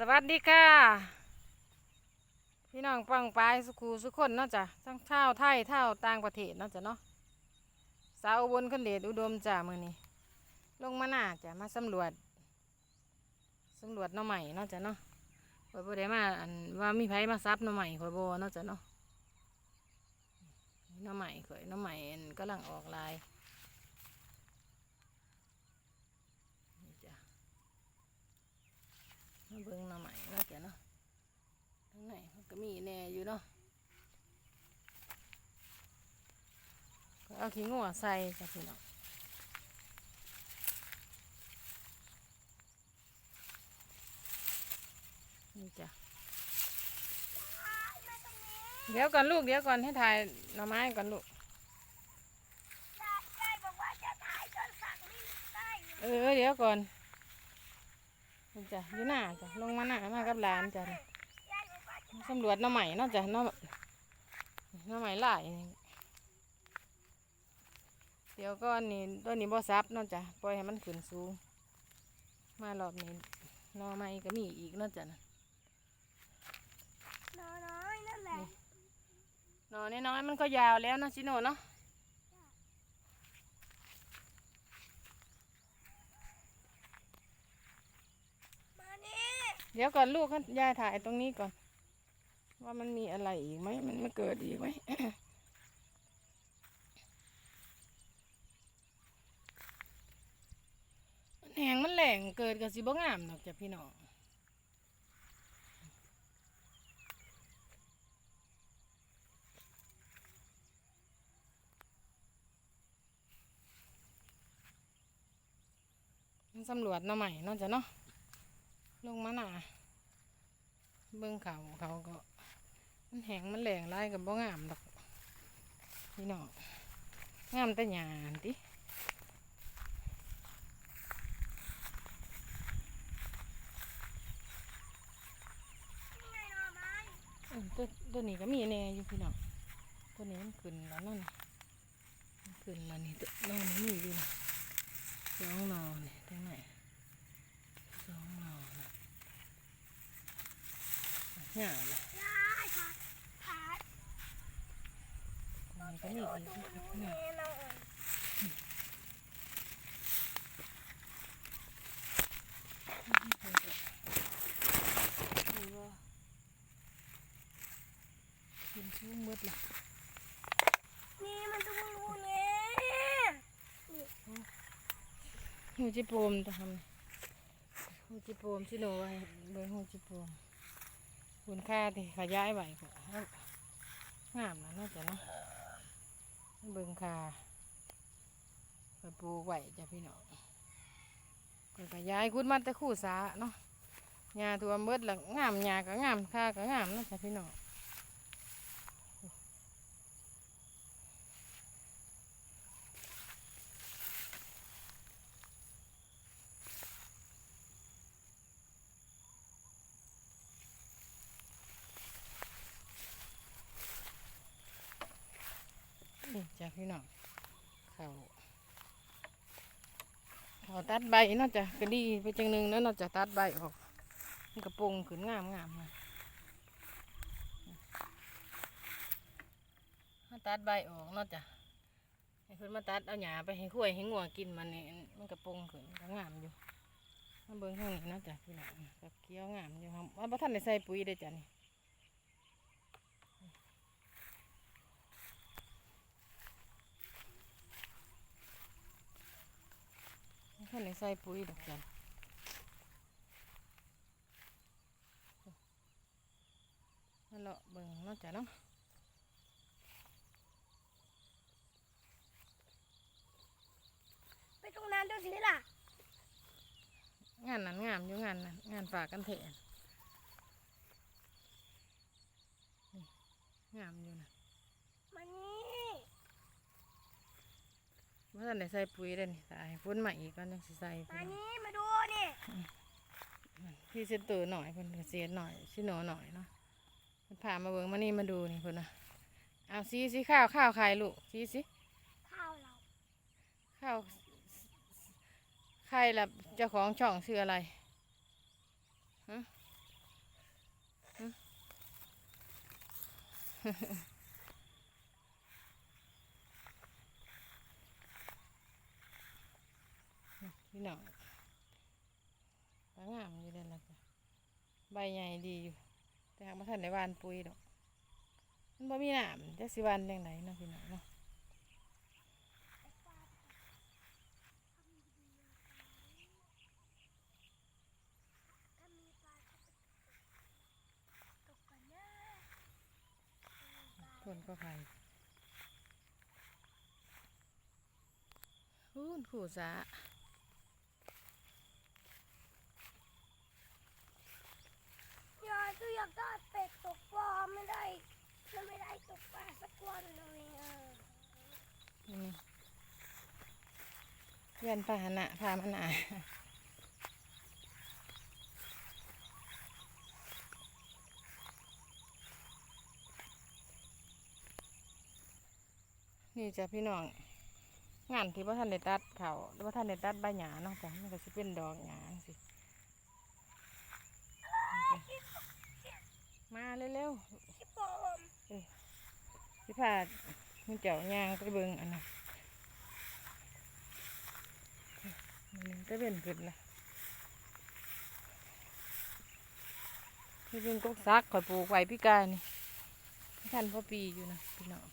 สวัสดีค่ะ พี่น้องปังปายสุขูสุขคนเนาะจ้ะทั้งเท่าวไทยเท่าต่างประเทศเนาะจ้ะเนาะสาวบนขันเดชอุดมจ้ะมือนี้ลงมาหน้าจ้ะมาสำรวจสำรวจน้อใหม่เนาะจ้ะเนาะข่อยบ่ได้มาอันว่ามีไผมาซับน้อใหม่ข่อยบ่เนาะจ้ะเนาะน้อใหม่ข่อยน้อใหม่อันกำลังออกลายนี่จ้ะ มาเบิ่งหน่อใหม่เนาะจ้ะเนาะทั้งไหนมันก็มีแหน่อยู่เนาะก็เอาขี้งัวใส่จ้ะพี่น้องนี่จ้ะเดี๋ยวก่อนลูกเดี๋ยวก่อนให้ถ่ายหน่อไม้ก่อนลูกยายบอกว่าจะถ่ายจนสั่งไม่ได้เออเดี๋ยวก่อนนี่ จ้ะอยู่หน้าจ้ะลงมาหน้ามากับหลานจ้ะนี่ยายบอกว่าจะสำรวจหน้อใหม่เนาะจ้ะหน้อหน้อใหม่หลายนี่เดี๋ยวก็นี่ตัวนี้บ่ซับเนาะจ้ะปล่อยให้มันขึ้นสูงมารอบนี้หน้อใหม่ก็มีอีกเนาะจ้ะนะน้อยๆนั่นแหละหน่อน้อยๆมันก็ยาวแล้วเนาะชิโนเนาะ มานี่ เดี๋ยวก่อนลูกยายถ่ายตรงนี้ก่อน ว่ามันมีอะไรอีกไหมมันมาเกิดอีกไหมแหงมันแหลงเกิดกับสิบงามดอกจ้ะพี่น้องสำรวจหน้าใหม่นาะจ้ะเนาะ ลงมาหนาเบิ่งเขาเขาก็ มันแหงมันแหลงไรกับบ่งามดอกพี่น้องงามแต่หยาหั่นติยังไงหน่อไม้เออตัวตัวนี้ก็มีแน่อยู่พี่น้องตัวนี้มันขึ้นแล้วนั่นขึ้นแล้วนี่ตัวนอนนี่มีอยู่นะสองนอนี่ตรงไหนสองนอนะ หยาเลยยายค่ะมันก็มีอีกอยู่ครับพี่น้องแน่นอนกินชูมืดละนี่มันต้องรู้เนี่ยหูจิโปมจะทำหูจิโปมชิโนไว้เบอร์หูจิโปม คุณค่าที่ขยายไหวก็เอางามนะน่าจะเนาะเบิงค่าไปปลูกไหวจ้ะพี่น้องก็ขยายคุณมันแต่คู่สาเนาะหญ้าตัวเบิดละงามหญ้าก็งามค่าก็งามนะจ้ะพี่น้องนี่ จ้ะพี่น้องเขาเขาตัดใบเนาจะก็ดีไปจังหนึงแล้วเนาจะตัดใบออกมันกระปงขึ้นงามงามนะถ้าตัดใบออกเนาจะให้เพิ่นมาตัดเอาหญ้าไปให้ข้วยให้งัวกินมันนี่มันกระปงขึ้นก็งามอยู่มาเบิ่งทางนี้เนาจะพี่น้องกับเกี้ยวงามอยู่ครับว่าบ่ทันได้ใส่ปุ๋ยเด้จ้ะนี่ ท่านได้ ใส่ปุ๋ยดอกจันนั่นเลาะเบิ่งเนาะจ้ะเนาะไปตรงนั้นดูสิล่ะ งานนั้นงามอยู่งานนั้นงานฝากกันเถอะนี่งามอยู่นะมานี่ ว่าท่นได้ใส่ปุ๋ยเลยนี่ส่ยพ้นใหม่อีกก็ยังสิใส่ปุ๋มายนี้มาดูนี่พี่เซนเตอร์หน่อยเพิ่นเสียหน่อยชิโนหน่อยเนาะมันผ่ามาเบิ่งมานี่มาดูนี่คพิ่นนะเอาซีซีข้าวข้าวใครลูกซีซีข้าวเราข้าวใครล่ะเจ้าของช่องชื่ออะไรฮะฮะ พี่น้องก็งามอยู่เด้แล้วจ้ะใบใหญ่ดีอยู่ แต่หากบ่ทันได้หวานปุ๋ยดอก มันบ่มีน้ำจักสิวานจังไดเนาะพี่น้องเนาะคนก็ไผฮู้นขู่สา ยายก็อยากได้เป็ดตกปลาไม่ได้ไม่ได้ตกปลาสักวันเลยอะนี่เพื่อนพาหนะพามาหนานี่จ้ะพี่น้อง งานที่พ่ท่านได้ตัดเขาหรือท่านได้ตัดใบหญ้าเนาะจ้ะมันก็สิเป็นดอกหญ้าสิ มาเร็วพี่ปอมๆสิพามึงเจ้าย่างไปเบิ่งอันนั้นมันจะเป็นขึ้นละนี่เป็นกกซักข่อยปลูกไว้พี่กายนี่ท่านพ่อปีอยู่นะพี่น้อง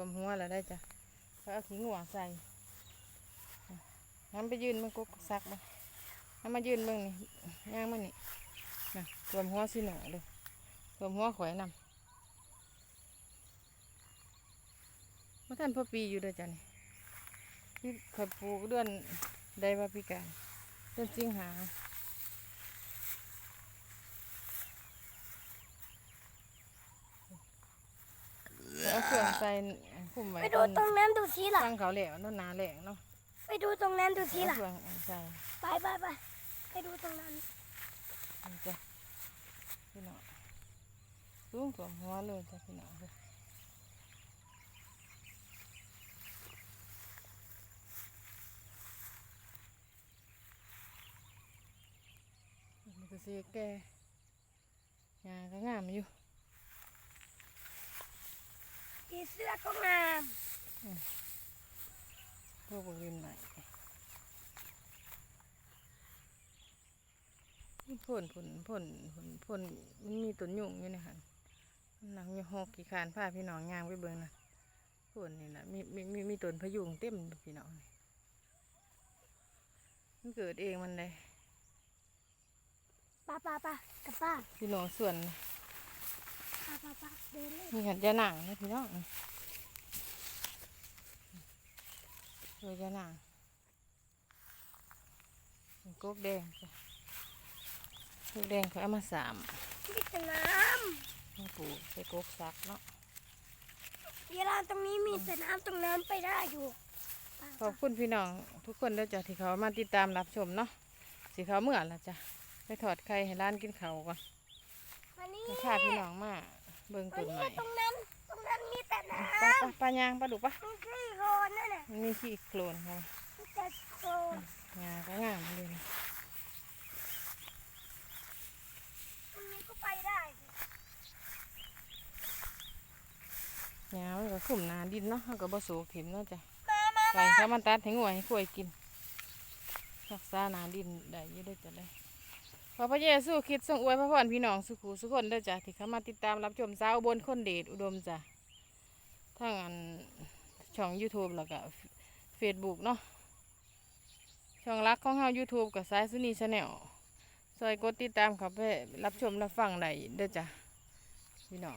วมหัวแล้วได้จ้ะเขาเอาขี้งัวใส่งั้นไปยืนมันกกซักมางั้นมายืนเบิ่งนี่ย่างมันนี่นะท่วมหัวสิหนูเลยท่วมหัวข่อยนำมาท่านพ่อปีอยู่ด้วยจ้ะนี่นี่ข่อยปลูกเดือนใดว่าพี่กายเดือนสิงหาเอาเครื่องใส่ คุมไว้ไปดูต้นตรงนั้นดูสิล่ะตั้งเขาแหลวต้นนาแหลงเนาะไปดูตรงนั้นดูสิเอาล่ะเครื่องใส่ไปไปไปไปดูตรงนั้นนี่จ้ะพี่น้องลุงสวมหัวเลยจ้ะพี่น้องเด้อมันก็สีแก่งาก็งามอยู่ ผีเสื้อก็งามพวกบรินใหม่พ่นพ่นพ่นพ่นพ่นมันมีต้นยุ่งอยู่นะคะหนังยหอกกี่คานผ้าพี่น้องยางไปเบิ่งนะพ่นนี่แหละมีมีมีมีต้นพะยุงเต็มพี่น้องมันเกิดเองมันเลยป้าป้าป้ากับป้าพี่น้องส่วน นเลยมีหันยาหนังนะพี่น้องเลยยาหนังเป็นกกแดงจ้ะกกแดงเขาเอามาสามมีแต่น้มาปลูกใส่กกซักเนาะำเวลาตรงนี้มีแต่น้ำตรงนั้นไปได้อยู่ป้าขอบคุณพี่น้องทุกคนเด้อจ้ะที่เขามาติดตามรับชมเนาะสิเขาเมื่อละจ้ะไปถอดไข่ให้ร้านกินเขาวก่อนมานี่ไปพาพี่น้องมา เบิ่งมาต้นนี่ใหม่ตรงนั้นตรงนั้นมีแต่น้ไปไปปลายางปลาดุกปะำมีขี้โคลนนั่นน่ะมันมีขี้โคลนค่ะมีแต่โคลนงาก็งามเลยนะตรงนี้ก็ไปได้สิงามันก็ขุ่มหนาดินเนาะเขาก็บ่สูกถิ่มเนาะจ้ะมามาไปเขามันตัดให้งัวให้กล้วยกินรักษาหนาดินได้อยี่ได้อจ้ะได้ ขอพระเยซูคริดทรงอวยพระพรพี่น้องสุขูสุขคนเด้อจ้ะที่เข้ามาติดตามรับชมสาวบนคนเดชอุดมจ้ะทางอันช่อง YouTube แล้วก็เฟซบุ๊กเนาะช่องรักของเฮา YouTube กับสายสุนีชาแนลซอยกดติดตามครับเขาไปรับชมรับฟังได้เด้อจ้ะพี่น้อง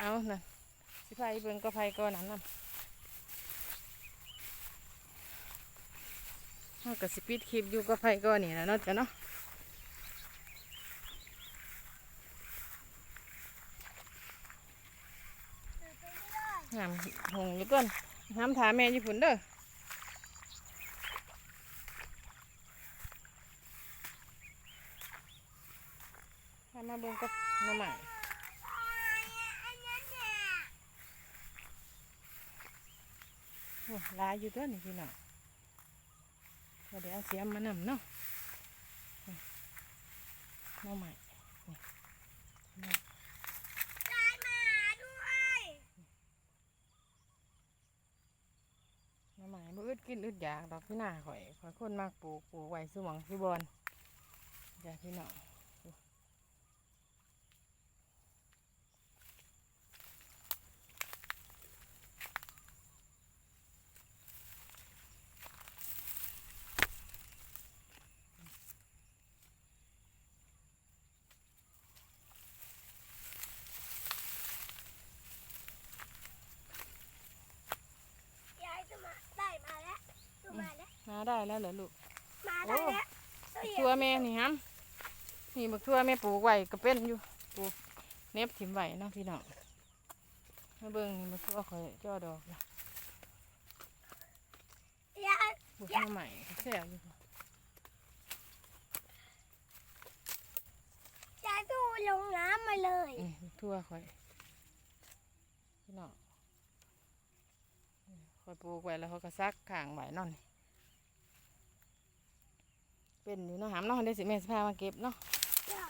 เอานั่นสิพายเบิ่งก็พายก่อนนั้นนำเราก็สิปิดคลิปอยู่กับไผก่อนนี่นะเนาะจ้ะเนาะ เดินไปไม่ได้ งามหงอยู่ก่อนห้ามถามแม่ญี่ปุ่นเด้อพามาเบิ่งกับน้ำใหม่อันนั้นเนี่ยโอ้หลายอยู่ตัวนี่พี่น้องก็เดี๋ยวเอาเสียมมานำเนาะนี่น้องใหม่นี่นี่ ได้มาด้วย น้องใหม่บ่อึด กินอึดอยากดอกพี่หน้าข่อยข่อยคนมากปลูกปลูกไว้สมองสุบอนจ้ะพี่น้อง ยายจะมาได้มาแล้วจะมาแล้ว มา ได้แล้วเหรอลูกมาได้แล้วทั่วแม่นี่ฮัมนี่บักทั่วแม่ปลูกไว้ก็เป็นอยู่ปลูกเน็บถิ่มไว้เนาะพี่น้องมาเบิ่งนี่บักทั่วข่อยจ่อดอกละยายปลูกมาใหม่แซ่บอยู่ค่ะยายตู้ลงน้ำมาเลยนี่บักทั่วข่อยพี่น้องข่อยปลูกไว้แล้วเขาก็ซักข้างไว้เนอน เป็นอยู่เนาะหามเนาะได้สิแม่สิพามาเก็บเนาะจ้ะ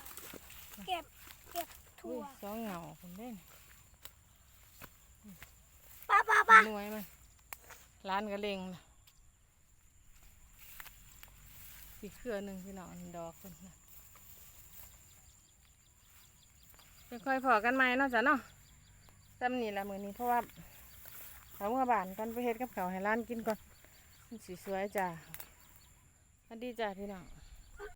เก็บเก็บอุ้ถั่ยวสองเหงาคนเด่นป้าป้าป้าหน่วยมันร้านก็เล็งนะสีเครือหนึ่งพี่น้องดอกคนนะจะค่อยพอกันไหมเนาะจ้ะเนาะจำนี่ละมือนี้เพราะว่าเขาเมื่อบานกันไปเฮ็ดกับเขาวให้ร้านกินก่อนมันสีสวยจ้ะ สวัสดีจ้ะพี่น้อง